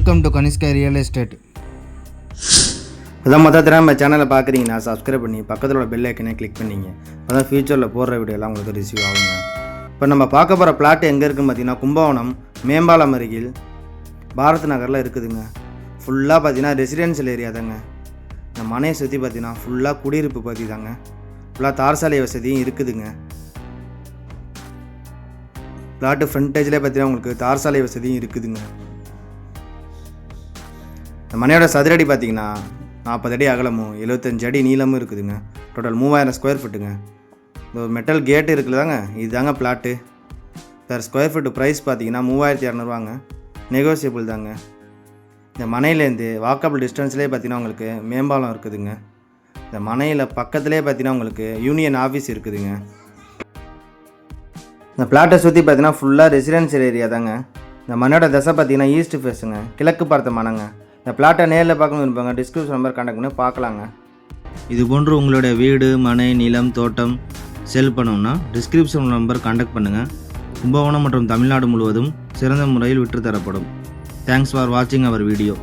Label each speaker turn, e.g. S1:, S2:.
S1: Welcome to Kanishka real estate
S2: அதான் மொத்தத்தில் நம்ம சேனலை பார்க்குறீங்கன்னா சப்ஸ்கிரைப் பண்ணி பக்கத்தில் உள்ள பெல் ஐக்கனே கிளிக் பண்ணிங்க. அதான் ஃபியூச்சரில் போடுற வீடியோலாம் உங்களுக்கு ரிசீவ் ஆகுங்க. இப்போ நம்ம பார்க்க போகிற பிளாட் எங்கே இருக்குன்னு பார்த்தீங்கன்னா கும்பகோணம் மேம்பாலம் அருகில் பாரத் நகரில் இருக்குதுங்க. ஃபுல்லாக பார்த்தீங்கன்னா ரெசிடென்ஷியல் ஏரியா தாங்க. இந்த மனையை சுற்றி பார்த்தீங்கன்னா ஃபுல்லாக குடியிருப்பு பற்றி தாங்க. ஃபுல்லாக தார் சாலை வசதியும் இருக்குதுங்க. பிளாட்டு ஃப்ரண்டேஜ்லேயே பார்த்தீங்கன்னா உங்களுக்கு தார் சாலை வசதியும் இருக்குதுங்க. இந்த மனையோட சதுரடி பார்த்தீங்கன்னா நாற்பது அடி அகலமும் எழுபத்தஞ்சு அடி நீளமும் இருக்குதுங்க. டோட்டல் மூவாயிரம் ஸ்கொயர் ஃபீட்டுங்க இந்த ஒரு மெட்டல் கேட்டு இருக்குதாங்க இதுதாங்க plot sir square feet price பார்த்தீங்கன்னா மூவாயிரத்தி இரநூறுவாங்க. நெகோசியபிள் தாங்க. இந்த மனையிலேருந்து வாக்கபிள் டிஸ்டன்ஸ்லேயே பார்த்தீங்கன்னா உங்களுக்கு மேம்பாலம் இருக்குதுங்க. இந்த மனையில் பக்கத்துலேயே பார்த்தீங்கன்னா உங்களுக்கு யூனியன் ஆஃபீஸ் இருக்குதுங்க. இந்த பிளாட்டை சுற்றி பார்த்தீங்கன்னா ஃபுல்லாக ரெசிடென்சியல் ஏரியா தாங்க. இந்த மனையோட தசை பார்த்தீங்கன்னா ஈஸ்ட் ஃபேஸுங்க கிழக்கு பார்த்த மனங்க. இந்த பிளாட்டை நேரில் பார்க்கணும் இருப்பாங்க டிஸ்கிரிப்ஷன் நம்பர் கான்டாக்ட் பண்ணி பார்க்கலாங்க. இது போன்று உங்களுடைய வீடு மனை நிலம் தோட்டம் செல் பண்ணணும்னா டிஸ்கிரிப்ஷன் நம்பர் கான்டாக்ட் பண்ணுங்கள் கும்பகோணம் மற்றும் தமிழ்நாடு முழுவதும் சிறந்த முறையில் விற்றுத்தரப்படும். தேங்க்ஸ் ஃபார் வாட்சிங் அவர் வீடியோ